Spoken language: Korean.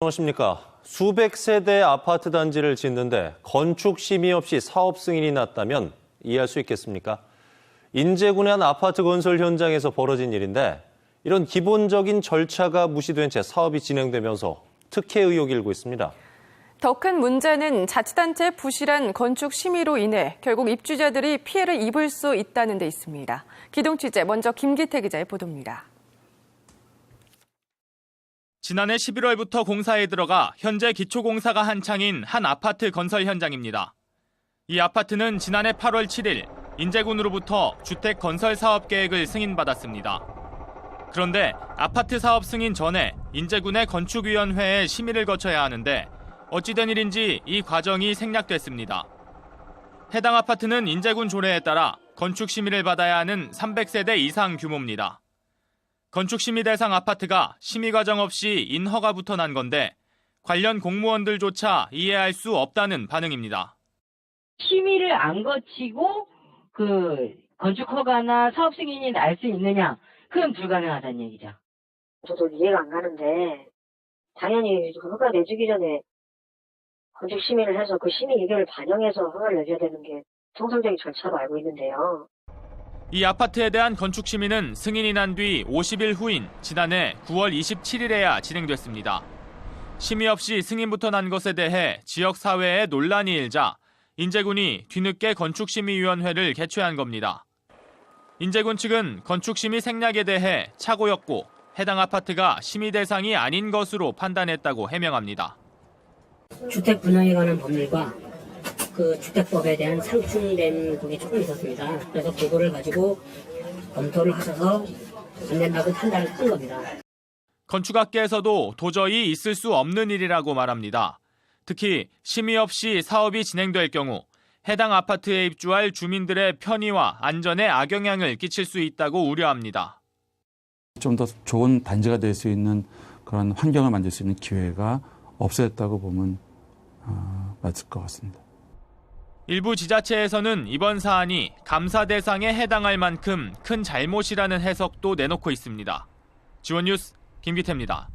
안녕하십니까. 수백 세대 아파트 단지를 짓는데 건축 심의 없이 사업 승인이 났다면 이해할 수 있겠습니까? 인제군의 한 아파트 건설 현장에서 벌어진 일인데 이런 기본적인 절차가 무시된 채 사업이 진행되면서 특혜 의혹이 일고 있습니다. 더 큰 문제는 자치단체의 부실한 건축 심의로 인해 결국 입주자들이 피해를 입을 수 있다는 데 있습니다. 기동 취재 먼저 김기태 기자의 보도입니다. 지난해 11월부터 공사에 들어가 현재 기초공사가 한창인 한 아파트 건설 현장입니다. 이 아파트는 지난해 8월 7일 인제군으로부터 주택 건설 사업 계획을 승인받았습니다. 그런데 아파트 사업 승인 전에 인제군의 건축위원회에 심의를 거쳐야 하는데 어찌된 일인지 이 과정이 생략됐습니다. 해당 아파트는 인제군 조례에 따라 건축 심의를 받아야 하는 300세대 이상 규모입니다. 건축 심의 대상 아파트가 심의 과정 없이 인허가부터 난 건데 관련 공무원들조차 이해할 수 없다는 반응입니다. 심의를 안 거치고 그 건축 허가나 사업 승인이 날 수 있느냐? 그건 불가능하다는 얘기죠. 저도 이해가 안 가는데 당연히 그 허가 내주기 전에 건축 심의를 해서 그 심의 의견을 반영해서 허가를 내줘야 되는 게 통상적인 절차로 알고 있는데요. 이 아파트에 대한 건축 심의는 승인이 난 뒤 50일 후인 지난해 9월 27일에야 진행됐습니다. 심의 없이 승인부터 난 것에 대해 지역 사회에 논란이 일자 인제군이 뒤늦게 건축심의위원회를 개최한 겁니다. 인제군 측은 건축심의 생략에 대해 착오였고 해당 아파트가 심의 대상이 아닌 것으로 판단했다고 해명합니다. 주택 분양에 관한 법률과 그 주택법에 대한 상충된 부분이 조금 있었습니다. 그래서 그거를 가지고 검토를 하셔서 안 된다고 판단을 한 겁니다. 건축학계에서도 도저히 있을 수 없는 일이라고 말합니다. 특히 심의 없이 사업이 진행될 경우 해당 아파트에 입주할 주민들의 편의와 안전에 악영향을 끼칠 수 있다고 우려합니다. 좀 더 좋은 단지가 될 수 있는 그런 환경을 만들 수 있는 기회가 없어졌다고 보면 어, 맞을 것 같습니다. 일부 지자체에서는 이번 사안이 감사 대상에 해당할 만큼 큰 잘못이라는 해석도 내놓고 있습니다. 지원 뉴스 김기태입니다.